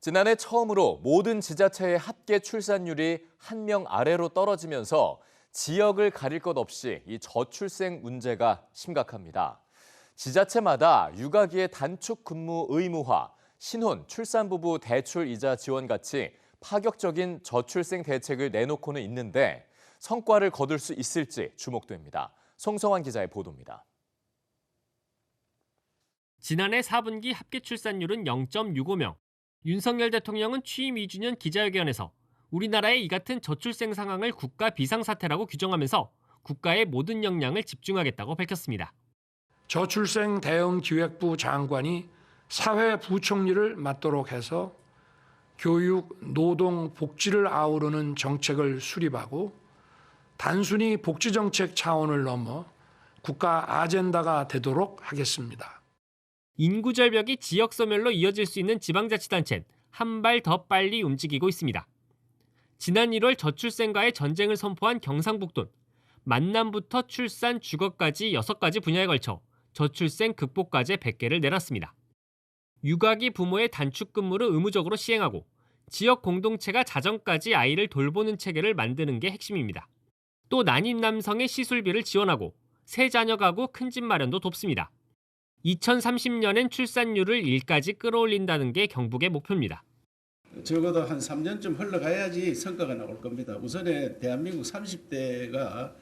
지난해 처음으로 모든 지자체의 합계 출산율이 한 명 아래로 떨어지면서 지역을 가릴 것 없이 이 저출생 문제가 심각합니다. 지자체마다 육아기의 단축 근무 의무화, 신혼, 출산부부 대출 이자 지원 같이 파격적인 저출생 대책을 내놓고는 있는데 성과를 거둘 수 있을지 주목됩니다. 송성환 기자의 보도입니다. 지난해 4분기 합계 출산율은 0.65명. 윤석열 대통령은 취임 2주년 기자회견에서 우리나라의 이 같은 저출생 상황을 국가 비상사태라고 규정하면서 국가의 모든 역량을 집중하겠다고 밝혔습니다. 저출생 대응 기획부 장관이 사회 부총리를 맡도록 해서 교육, 노동, 복지를 아우르는 정책을 수립하고 단순히 복지 정책 차원을 넘어 국가 아젠다가 되도록 하겠습니다. 인구 절벽이 지역 소멸로 이어질 수 있는 지방자치단체는 한 발 더 빨리 움직이고 있습니다. 지난 1월 저출생과의 전쟁을 선포한 경상북도는 만남부터 출산, 주거까지 6가지 분야에 걸쳐 저출생 극복과제 100개를 내놨습니다. 육아기 부모의 단축 근무를 의무적으로 시행하고 지역 공동체가 자정까지 아이를 돌보는 체계를 만드는 게 핵심입니다. 또 난임 남성의 시술비를 지원하고 새 자녀 가구 큰 집 마련도 돕습니다. 2030년엔 출산율을 1까지 끌어올린다는 게 경북의 목표입니다. 적어도 한 3년쯤 흘러가야지 성과가 나올 겁니다. 우선에 대한민국 30대가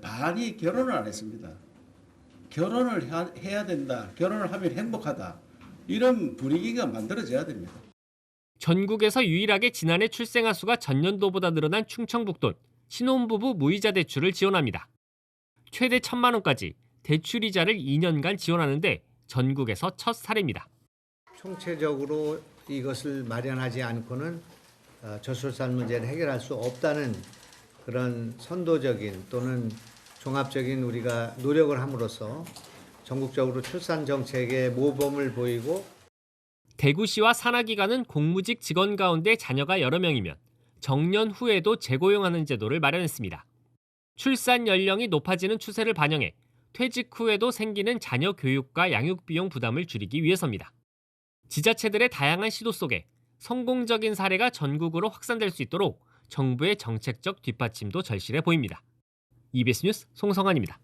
반이 결혼을 안 했습니다. 결혼을 하- 해야 된다. 결혼을 하면 행복하다. 이런 분위기가 만들어져야 됩니다. 전국에서 유일하게 지난해 출생아 수가 전년도보다 늘어난 충청북도는 신혼부부 무이자 대출을 지원합니다. 최대 1천만 원까지 대출이자를 2년간 지원하는데 전국에서 첫 사례입니다. 총체적으로 이것을 마련하지 않고는 어, 저출산 문제를 해결할 수 없다는 그런 선도적인 또는 종합적인 우리가 노력을 함으로써 전국적으로 출산 정책의 모범을 보이고 대구시와 산하기관은 공무직 직원 가운데 자녀가 여러 명이면 정년 후에도 재고용하는 제도를 마련했습니다. 출산 연령이 높아지는 추세를 반영해 퇴직 후에도 생기는 자녀 교육과 양육 비용 부담을 줄이기 위해서입니다. 지자체들의 다양한 시도 속에 성공적인 사례가 전국으로 확산될 수 있도록 정부의 정책적 뒷받침도 절실해 보입니다. EBS 뉴스 송성환입니다.